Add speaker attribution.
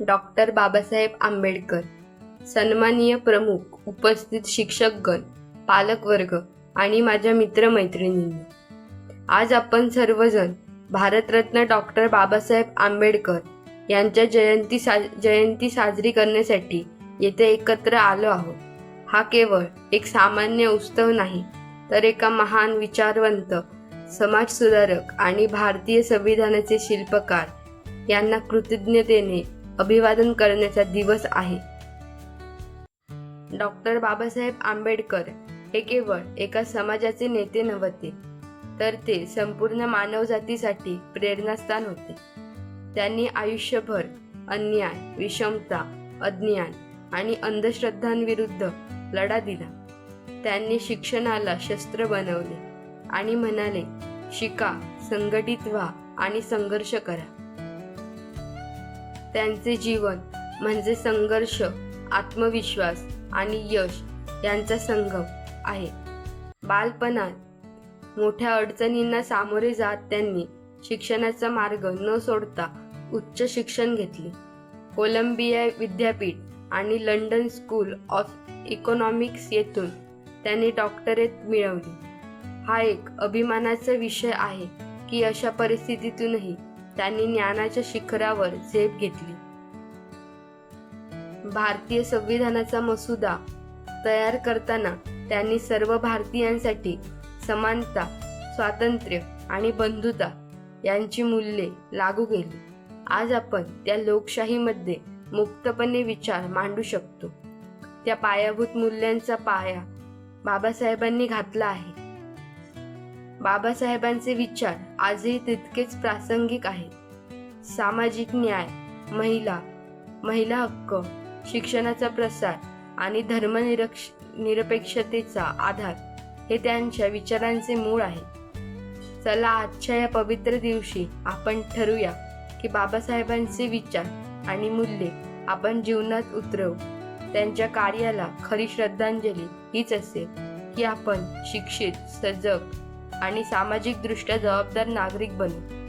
Speaker 1: Doctor Babasaheb Ambedkar. सन्माननीय प्रमुख उपस्थित शिक्षकगण पालकवर्ग आणि माझ्या मित्रमैत्रिणींनी. आज आपण सर्वजण भारतरत्न डॉक्टर बाबासाहेब आंबेडकर यांच्या जयंती सा जयंती साजरी करण्यासाठी येथे एकत्र आलो आहोत. हा केवळ एक सामान्य उत्सव नाही तर एका महान विचारवंत समाजसुधारक आणि भारतीय संविधानाचे शिल्पकार यांना कृतज्ञतेने अभिवादन करण्याचा दिवस आहे. डॉक्टर बाबासाहेब आंबेडकर हे केवळ एका समाजाचे नेते नव्हते तर ते संपूर्ण मानवजातीसाठी प्रेरणास्थान होते. त्यांनी आयुष्यभर अन्याय विषमता अज्ञान आणि अंधश्रद्धांविरुद्ध लढा दिला. त्यांनी शिक्षणाला शस्त्र बनवले आणि म्हणाले शिका संघटित व्हा आणि संघर्ष करा. त्यांचे जीवन म्हणजे संघर्ष आत्मविश्वास आणि यश यांचा संगम आहे. बालपणात मोठ्या अडचणींना सामोरे जात त्यांनी शिक्षणाचा मार्ग न सोडता उच्च शिक्षण घेतले. कोलंबिया विद्यापीठ आणि लंडन स्कूल ऑफ इकॉनॉमिक्स येथून त्यांनी डॉक्टरेट मिळवली. हा एक अभिमानाचा विषय आहे की अशा परिस्थितीतूनही त्यांनी ज्ञानाच्या शिखरावर झेप घेतली. भारतीय संविधानाचा मसुदा तयार करताना त्यांनी सर्व भारतीयांसाठी समानता स्वातंत्र्य आणि बंधुता यांची मूल्ये लागू केली. आज आपण त्या लोकशाहीमध्ये मुक्तपणे विचार मांडू शकतो. त्या पायाभूत मूल्यांचा पाया बाबासाहेबांनी घातला आहे. बाबासाहेबांचे विचार आजही तितकेच प्रासंगिक आहेत. सामाजिक न्याय महिला महिला हक्क शिक्षणाचा प्रसार आणि धर्मनिरक्ष निरपेक्षतेचा आधार हे त्यांच्या विचारांचे मूळ आहे. चला आजच्या या पवित्र दिवशी आपण ठरूया की बाबासाहेबांचे विचार आणि मूल्ये आपण जीवनात उतरवू. त्यांच्या कार्याला खरी श्रद्धांजली हीच असेल की आपण शिक्षित सजग आणि सामाजिकदृष्ट्या जबाबदार नागरिक बनू.